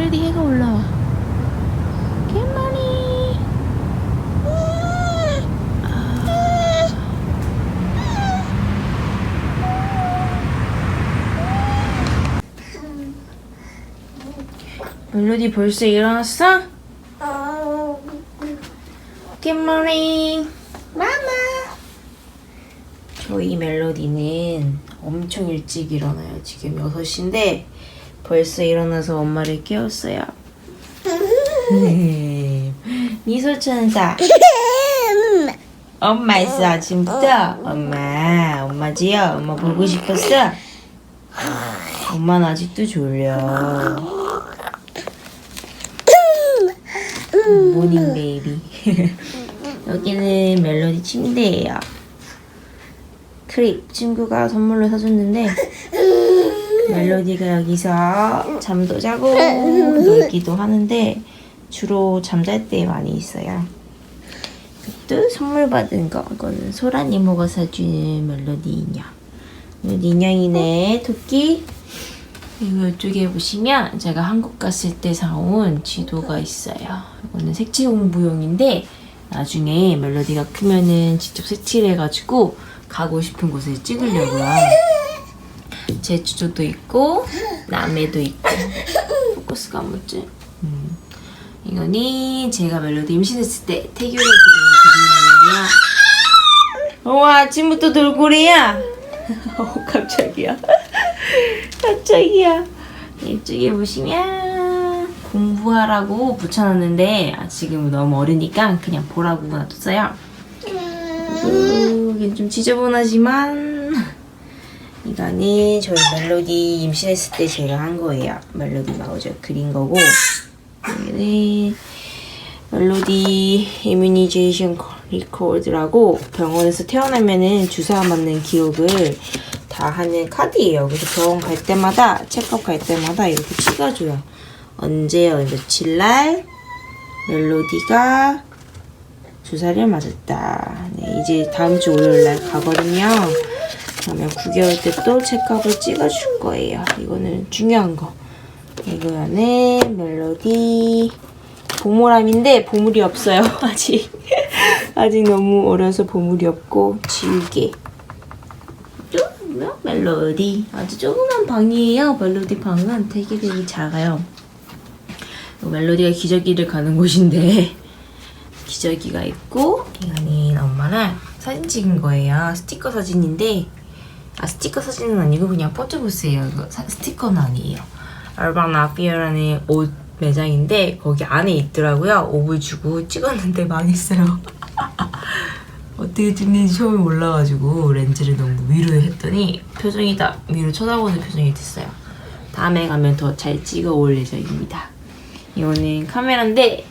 멜로디 해가 올라와. 굿모닝. 멜로디 벌써 일어났어? 굿모닝. 마마. 저희 멜로디는 엄청 일찍 일어나요. 지금 6시인데 벌써 일어나서 엄마를 깨웠어요. 네. 미소 천사. 엄마 있어 아침부터. 엄마, 엄마지요. 엄마 보고 싶었어. 엄마는 아직도 졸려. 모닝 베이비. 여기는 멜로디 침대예요. 크립 친구가 선물로 사줬는데 멜로디가 여기서 잠도 자고 놀기도 하는데 주로 잠잘 때 많이 있어요. 또 선물 받은 거 이거는 소란 이모가 사주는 멜로디 인형. 멜로디 인형이네 토끼. 그리고 이쪽에 보시면 제가 한국 갔을 때 사온 지도가 있어요. 이거는 색칠 공부용인데 나중에 멜로디가 크면은 직접 색칠해가지고 가고 싶은 곳을 찍으려고요. 제주도도 있고 남해도 있고 포커스가 안 맞지? 음. 이거는 제가 멜로디 임신했을 때 태교를 그린 그림이에요. 우와 아침부터 돌고래야. 어 깜짝이야. 깜짝이야. 이쪽에 보시면 공부하라고 붙여놨는데 아, 지금 너무 어리니까 그냥 보라고 놔뒀어요. 이게 좀 지저분하지만 이거는 저희 멜로디 임신했을 때 제가 한 거예요. 멜로디 마우저 그린 거고 여기는 멜로디 이뮤니제이션 리코드라고 병원에서 태어나면은 주사 맞는 기록을 다 하는 카드예요. 그래서 병원 갈 때마다 체크업 갈 때마다 이렇게 찍어줘요. 언제 며칠 날 멜로디가 주사를 맞았다. 네, 이제 다음 주 월요일 날 가거든요. 그러면 9개월 때 또 체크업을 찍어줄 거예요. 이거는 중요한 거. 이거는 멜로디 보모람인데 보물이 없어요. 아직 아직 너무 어려서 보물이 없고 지우개. 또 뭐야? 멜로디 아주 조그만 방이에요. 멜로디 방은 되게 되게 작아요. 멜로디가 기저귀를 가는 곳인데 기저귀가 있고 이거는 엄마랑 사진 찍은 거예요. 스티커 사진인데 아 스티커 사진은 아니고 그냥 포토부스예요. 이거 사- 스티커는 아니에요. 알방 라피어라는 옷 매장인데 거기 안에 있더라고요. 옷을 주고 찍었는데 망했어요. 어떻게 찍는지 처음에 몰라가지고 렌즈를 너무 위로 했더니 표정이 다 위로 쳐다보는 표정이 됐어요. 다음에 가면 더 잘 찍어 올 예정입니다. 이거는 카메라인데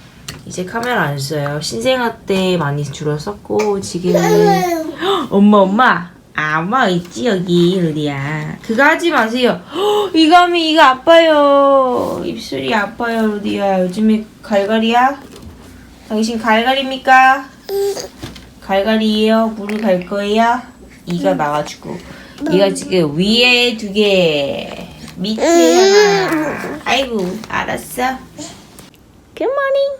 이제 카메라 안 써요. 신생아 때 많이 주로 썼고 지금은 엄마 엄마 아 엄마 있지 여기 루디야. 그거 하지 마세요. 헉, 이거 하면 이거 아파요. 입술이 아파요 루디야. 요즘에 갈갈이야? 당신 갈갈입니까? 갈갈이에요? 물을 갈 거예요? 이가 나가지고. 이가 지금 위에 두개 밑에 하나. 아이고 알았어. 굿모닝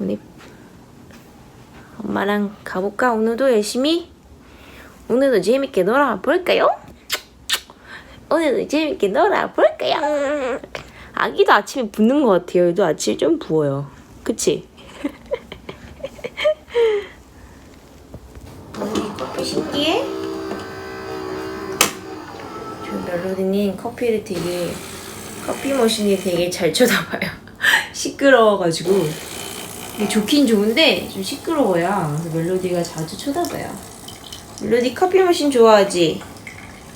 우리 엄마랑 가볼까? 오늘도 열심히? 오늘도 재밌게 놀아볼까요? 오늘도 재밌게 놀아볼까요? 아기도 아침에 붓는 것 같아요. 얘도 아침에 좀 부어요. 그치? 우리 커피 신기해? 저 멜로디님 커피를 되게 커피 머신이 되게 잘 쳐다봐요. 시끄러워가지고. 근데 좋긴 좋은데 좀 시끄러워요. 그래서 멜로디가 자주 쳐다봐요. 멜로디 커피 머신 좋아하지?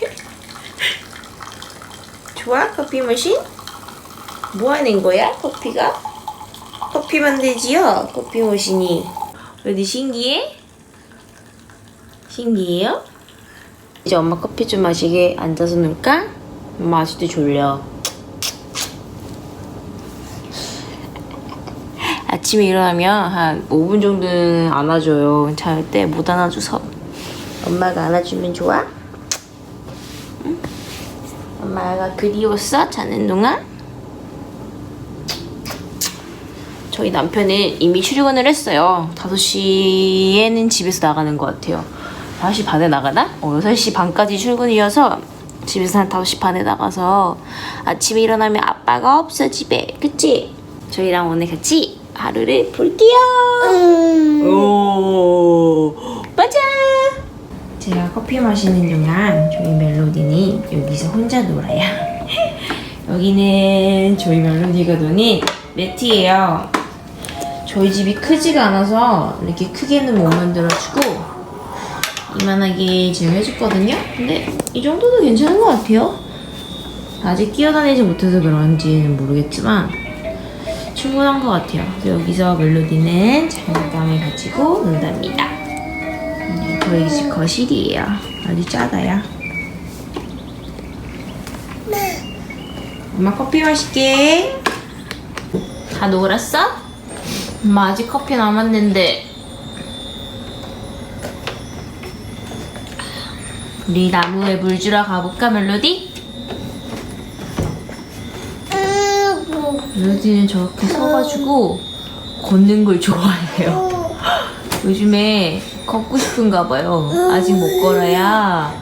좋아? 커피 머신? 뭐 하는 거야? 커피가? 커피 만들지요? 커피 머신이. 멜로디 신기해? 신기해요? 이제 엄마 커피 좀 마시게 앉아서 놀까? 엄마 아직도 졸려. 아침에 일어나면 한 5분 정도는 안아줘요. 잘 때 못 안아줘서. 엄마가 안아주면 좋아? 응? 엄마 엄마가 그리웠어? 자는 동안? 저희 남편은 이미 출근을 했어요. 5시에는 집에서 나가는 것 같아요. 5시 반에 나가나? 어, 6시 반까지 출근이어서 집에서 한 5시 반에 나가서 아침에 일어나면 아빠가 없어 집에. 그치? 저희랑 오늘 같이 하루를 볼게요. 오, 맞아. 제가 커피 마시는 동안 저희 멜로디는 여기서 혼자 놀아요. 여기는 저희 멜로디가 노는 매트예요. 저희 집이 크지가 않아서 이렇게 크게는 못 만들어주고 이만하게 지금 해줬거든요. 근데 이 정도도 괜찮은 것 같아요. 아직 뛰어다니지 못해서 그런지는 모르겠지만 충분한 것 같아요. 그래서 여기서 멜로디는 장난감을 가지고 논답니다. 음, 저희 집 거실이에요. 아주 작아요. 엄마 커피 마실게. 다 놀았어? 엄마 아직 커피 남았는데. 우리 나무에 물 주러 가볼까 멜로디? 멜로디는 저렇게 서가지고 걷는 걸 좋아해요. 요즘에 걷고 싶은가 봐요. 아직 못 걸어야.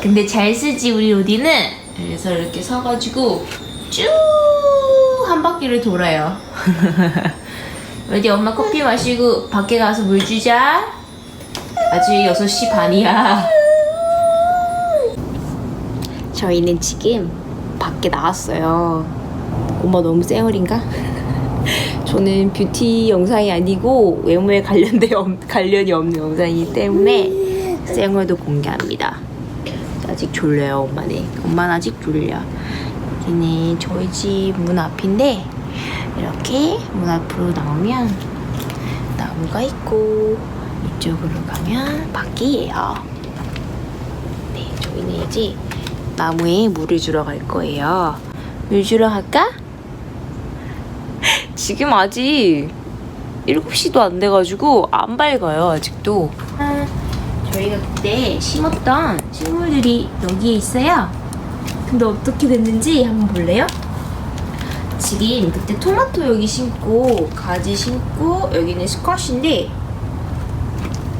근데 잘 쓰지 우리 로디는. 그래서 이렇게 서가지고 쭉 한 바퀴를 돌아요. 로디 엄마 커피 마시고 밖에 가서 물 주자. 아직 6시 반이야. 저희는 지금 밖에 나왔어요. 엄마 너무 쌩얼인가? 저는 뷰티 영상이 아니고 외모에 관련된 없- 관련이 없는 영상이기 때문에 쌩얼도 공개합니다. 아직 졸려요, 엄마는. 엄마는 아직 졸려. 여기는 저희 집 문 앞인데 이렇게 문 앞으로 나오면 나무가 있고 이쪽으로 가면 밖이에요. 네, 저희는 이제 나무에 물을 주러 갈 거예요. 물 주러 갈까? 지금 아직 7시도 안 돼가지고 안 밝아요 아직도. 아, 저희가 그때 심었던 식물들이 여기에 있어요. 근데 어떻게 됐는지 한번 볼래요? 지금 그때 토마토 여기 심고 가지 심고 여기는 스쿼시인데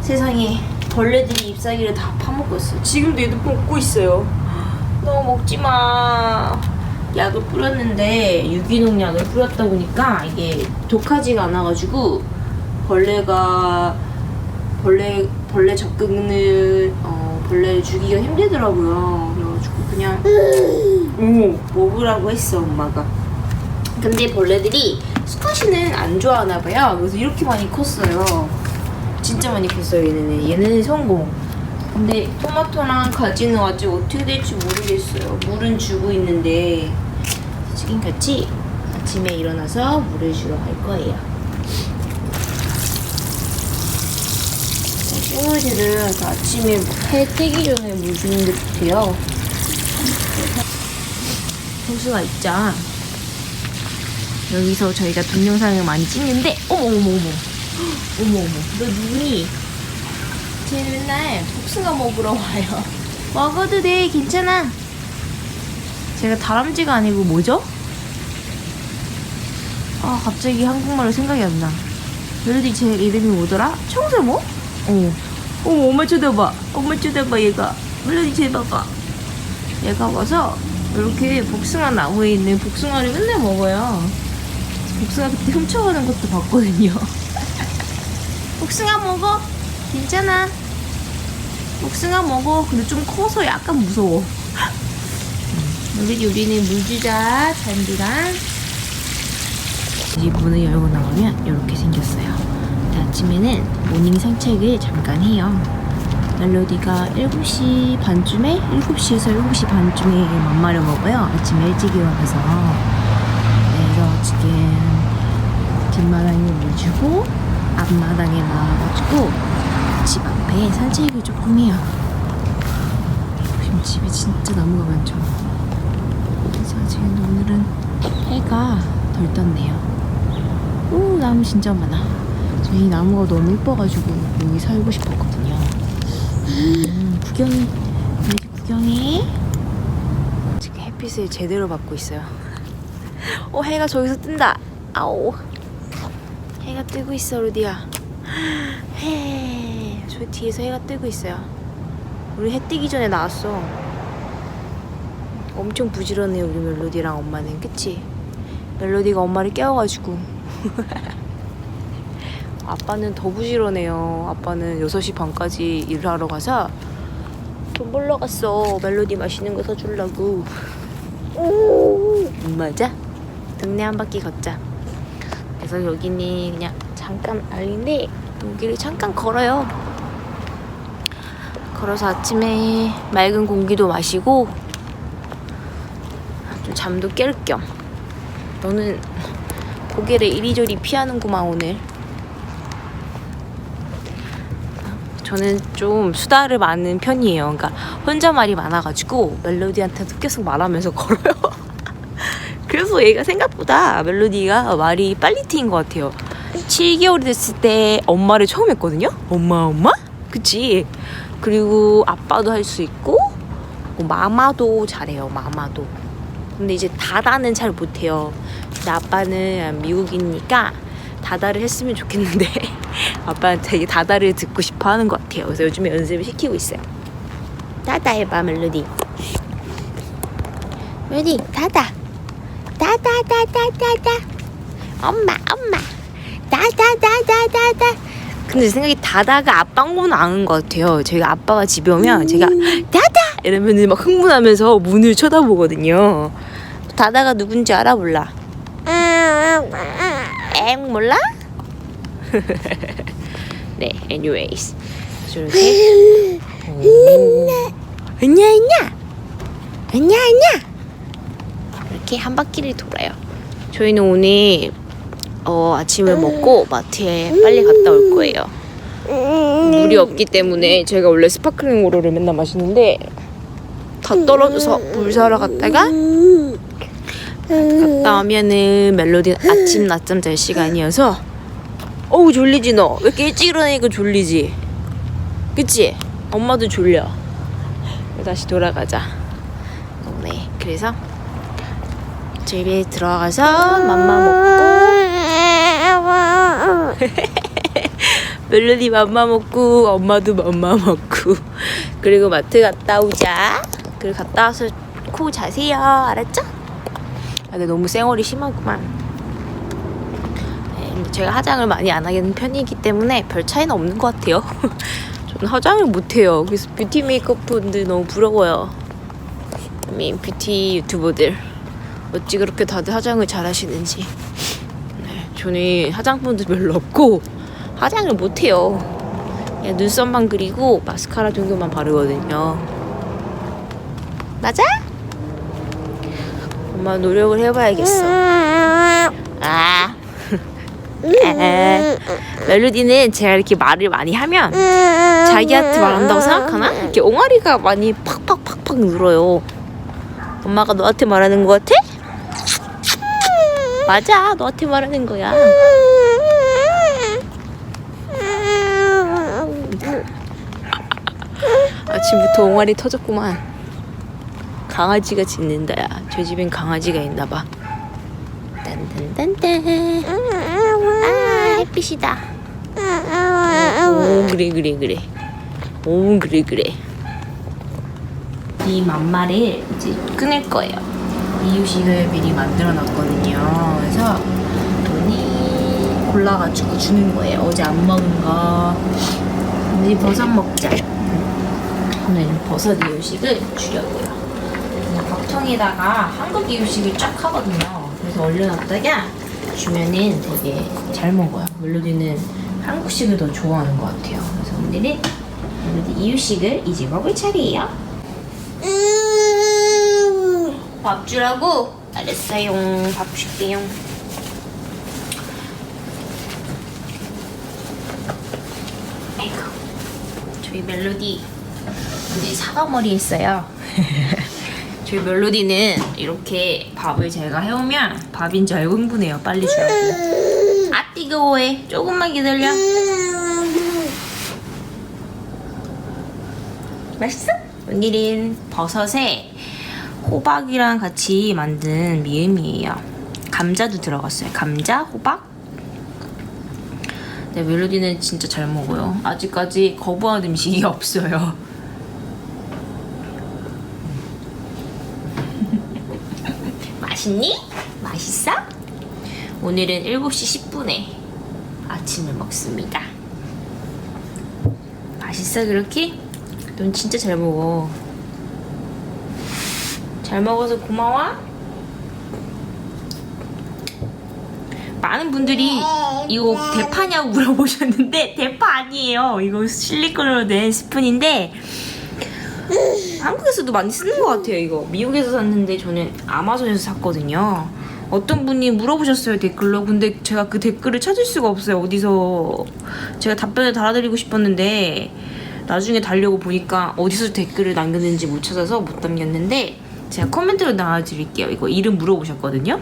세상에 벌레들이 잎사귀를 다 파먹고 있어요. 지금도 얘도 먹고 있어요. 너무 먹지마 약을 뿌렸는데 유기농 약을 뿌렸다 보니까 이게 독하지가 않아가지고 벌레가 벌레 벌레 접근을 어, 벌레 죽이기가 힘들더라고요. 그래가지고 그냥 오 먹으라고 했어 엄마가. 근데 벌레들이 스쿼시는 안 좋아하나 봐요. 그래서 이렇게 많이 컸어요. 진짜 많이 컸어요 얘네는. 얘네는 성공. 근데 토마토랑 가지는 아직 어떻게 될지 모르겠어요. 물은 주고 있는데 지금 같이 아침에 일어나서 물을 주러 갈 거예요. 다 아침에 해 뜨기 전에 물 주는 게 좋대요. 호수가 있자. 여기서 저희가 동영상을 많이 찍는데 어머 어머 어머 어머 어머 너 누구니? 쟤 맨날 복숭아 먹으러 와요. 먹어도 돼, 괜찮아. 제가 다람쥐가 아니고 뭐죠? 아, 갑자기 한국말로 생각이 안 나. 멜로디 제 이름이 뭐더라? 청설모? 어. 어머, 엄마 쳐다봐. 엄마 쳐다봐, 얘가. 멜로디 쟤 봐봐. 얘가 와서 이렇게 복숭아 나무에 있는 복숭아를 맨날 먹어요. 복숭아 그때 훔쳐가는 것도 봤거든요. 복숭아 먹어. 괜찮아. 복숭아 먹어. 근데 좀 커서 약간 무서워. 우리 우리는 물 주자. 잔디랑. 이제 문을 열고 나오면 이렇게 생겼어요. 아침에는 모닝 산책을 잠깐 해요. 멜로디가 7시 반쯤에 7시에서 7시 반쯤에 맘마를 먹어요. 아침에 일찍 일어나서. 그래서 지금 뒷마당에 물 주고 앞마당에 나와가지고 집 앞에 산책을 조금 해요. 지금 집에 진짜 나무가 많죠. 그래서 지금 오늘은 해가 덜 떴네요. 오 나무 진짜 많아. 저희 나무가 너무 예뻐가지고 여기 살고 싶었거든요. 음, 구경해. 여기 구경해. 지금 햇빛 햇빛을 제대로 받고 있어요. 어 해가 저기서 뜬다. 아오. 해가 뜨고 있어 루디야. 해. 저 뒤에서 해가 뜨고 있어요. 우리 해 뜨기 전에 나왔어. 엄청 부지런해요 우리 멜로디랑 엄마는 그치? 멜로디가 엄마를 깨워가지고 아빠는 더 부지런해요 아빠는 6시 반까지 일을 하러 가서 돈 벌러 갔어 멜로디 맛있는 거 사주려고 맞아? 동네 한 바퀴 걷자 그래서 여기는 그냥 잠깐 알린데 여기를 잠깐 걸어요 걸어서 아침에 맑은 공기도 마시고 좀 잠도 깰 겸. 너는 고개를 이리저리 피하는구만 오늘. 저는 좀 수다를 많은 편이에요. 그러니까 혼자 말이 많아가지고 멜로디한테도 계속 말하면서 걸어요. 그래서 얘가 생각보다 멜로디가 말이 빨리 트인 것 같아요. 7개월이 됐을 때 엄마를 처음 했거든요. 엄마 엄마? 그치 그리고 아빠도 할 수 있고 뭐 마마도 잘해요 마마도 근데 이제 다다는 잘 못해요. 근데 아빠는 미국이니까 다다를 했으면 좋겠는데 아빠는 되게 다다를 듣고 싶어 하는 것 같아요. 그래서 요즘에 연습을 시키고 있어요. 다다 해봐 멜로디. 멜로디 다다. 다다다다다다. 엄마 엄마. 다다다다다다. 근데 제 생각에 다다가 아빠인 건 아는 것 같아요. 저희가 아빠가 집에 오면 제가 다다 이러면 막 흥분하면서 문을 쳐다보거든요. 다다가 누군지 알아 몰라? 엥 몰라? 네, anyways. 저렇게 안냐 안냐 안냐 안냐 이렇게 한 바퀴를 돌아요. 저희는 오늘 어, 아침을 먹고 마트에 빨리 갔다 올 거예요. 물이 없기 때문에 제가 원래 스파클링 우로를 맨날 마시는데 다 떨어져서 물 사러 갔다가 갔다 오면은 멜로디 아침 낮잠 잘 시간이어서 어우 졸리지 너 왜 이렇게 일찍 일어나니까 졸리지 그치? 엄마도 졸려 다시 돌아가자 네 그래서 집에 들어가서 맘마 먹고 멜로디 맘마 먹고 엄마도 맘마 먹고. 그리고 마트 갔다 오자. 그리고 갔다 와서 코 자세요. 알았죠? 아, 근데 너무 쌩얼이 심하구만. 네, 제가 화장을 많이 안 하는 편이기 때문에 별 차이는 없는 것 같아요. 저는 화장을 못해요. 그래서 뷰티 메이크업 분들 너무 부러워요. 이 뷰티 유튜버들. 어찌 그렇게 다들 화장을 잘 하시는지. 네, 저는 화장품도 별로 없고 화장을 못해요 그냥 눈썹만 그리고 마스카라 정도만 바르거든요 맞아? 엄마 노력을 해봐야겠어 아 멜로디는 제가 이렇게 말을 많이 하면 자기한테 말한다고 생각하나? 이렇게 옹알이가 많이 팍팍팍팍 늘어요 엄마가 너한테 말하는 거 같아? 맞아 너한테 말하는 거야. 아침부터 옹알이 터졌구만. 강아지가 짖는다 야. 저 집엔 강아지가 있나봐. 딴딴딴딴. 아 햇빛이다. 오 그래 그래 그래. 오 그래 그래. 이 맘마를 이제 끊을 거예요 이유식을 미리 만들어 놨거든요. 그래서 돈이 골라가지고 주는 거예요. 어제 안 먹은 거. 오늘 버섯 먹자. 오늘 버섯 이유식을 주려고요. 밥통에다가 한국 이유식을 쫙 하거든요. 그래서 얼려놨다가 주면은 되게 잘 먹어요. 멜로디는 한국식을 더 좋아하는 것 같아요. 그래서 오늘은 멜로디 이유식을 이제 먹을 차례예요 밥 주라고? 알았어요. 밥 줄게요. 아이고, 저희 멜로디 우리 사과머리 했어요. 저희 멜로디는 이렇게 밥을 제가 해오면 밥인 줄 알고 흥분해요. 빨리 주라고. 아 뜨거워해. 조금만 기다려. 맛있어? 오늘은 버섯에 호박이랑 같이 만든 미음이에요. 감자도 들어갔어요. 감자, 호박. 네, 멜로디는 진짜 잘 먹어요. 아직까지 거부한 음식이 없어요. 맛있니? 맛있어? 오늘은 7시 10분에 아침을 먹습니다. 맛있어 그렇게? 넌 진짜 잘 먹어. 잘 먹어서 고마워. 많은 분들이 이거 대파냐고 물어보셨는데 대파 아니에요. 이거 실리콘으로 된 스푼인데 한국에서도 많이 쓰는 것 같아요. 이거 미국에서 샀는데 저는 아마존에서 샀거든요. 어떤 분이 물어보셨어요 댓글로. 근데 제가 그 댓글을 찾을 수가 없어요. 어디서 제가 답변을 달아드리고 싶었는데 나중에 달려고 보니까 어디서 댓글을 남겼는지 못 찾아서 못 남겼는데 제가 코멘트로 나와드릴게요. 이거 이름 물어보셨거든요.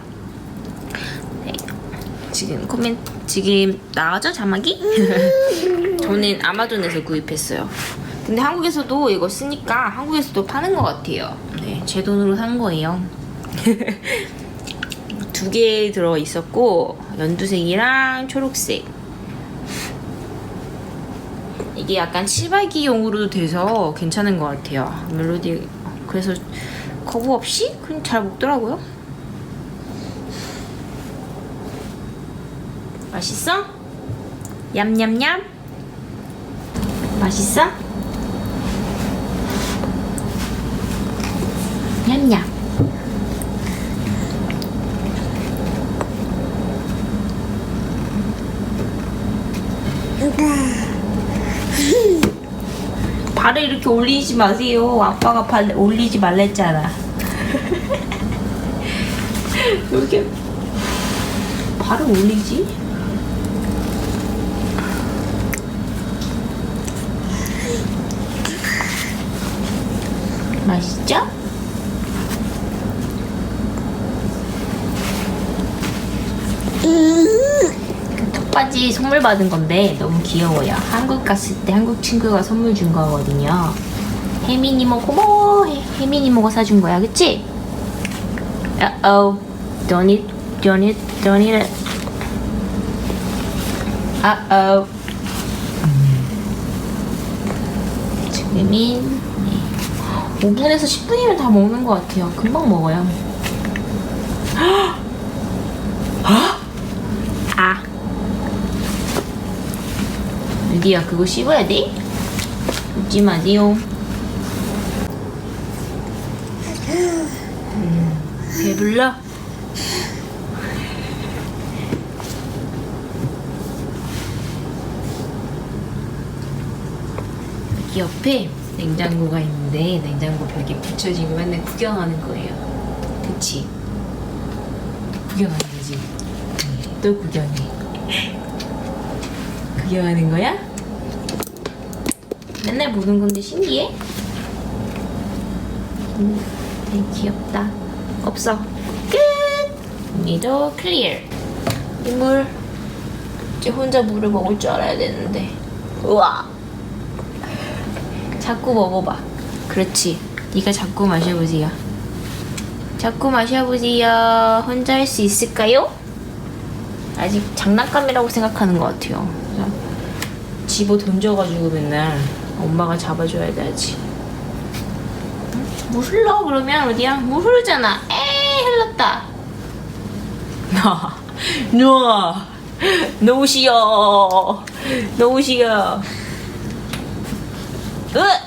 네. 지금 코멘트 지금 나와죠 자막이? 저는 아마존에서 구입했어요. 근데 한국에서도 이거 쓰니까 한국에서도 파는 것 같아요. 네, 제 돈으로 산 거예요. 두 개 들어 있었고 연두색이랑 초록색. 이게 약간 치발기용으로도 돼서 괜찮은 것 같아요. 멜로디 그래서 거부 없이 그냥 잘 먹더라고요. 맛있어? 얌얌얌. 맛있어? 냠냠. 발을 이렇게 올리지 마세요. 아빠가 발 올리지 말랬잖아. 왜 이렇게 발을 올리지? 맛있죠? 턱바지 선물 받은 건데 너무 귀여워요. 한국 갔을 때 한국 친구가 선물 준 거거든요. 혜민 이모 고마워. 혜- 혜민 이모가 사준 거야, 그치? Uh-oh. Don't eat, don't eat, don't eat it. Uh-oh. 지금인 5분에서 10분이면 다 먹는 것 같아요. 금방 먹어요. 아. 유디야, 그거 씹어야 돼? 웃지 마세요. 음, 배불러? 여기 옆에 냉장고가 있는데 냉장고 벽에 붙여지면 맨날 구경하는 거예요. 그치? 구경하는 거지? 네, 또 구경해. 구경하는 거야? 맨날 보는 건데 신기해? 음, 되게 귀엽다. 없어. 끝! 여기도 클리어. 이 물. 이제 혼자 물을 먹을 줄 알아야 되는데. 우와! 자꾸 먹어봐. 그렇지. 네가 자꾸 마셔보세요. 자꾸 마셔보세요. 혼자 할 수 있을까요? 아직 장난감이라고 생각하는 것 같아요. 집어 던져가지고 맨날 엄마가 잡아줘야 되지. 응? 물 흘러 그러면 어디야? 물 흐르잖아. 에이 흘렀다. 나 누워 놓으시오 놓으시오 으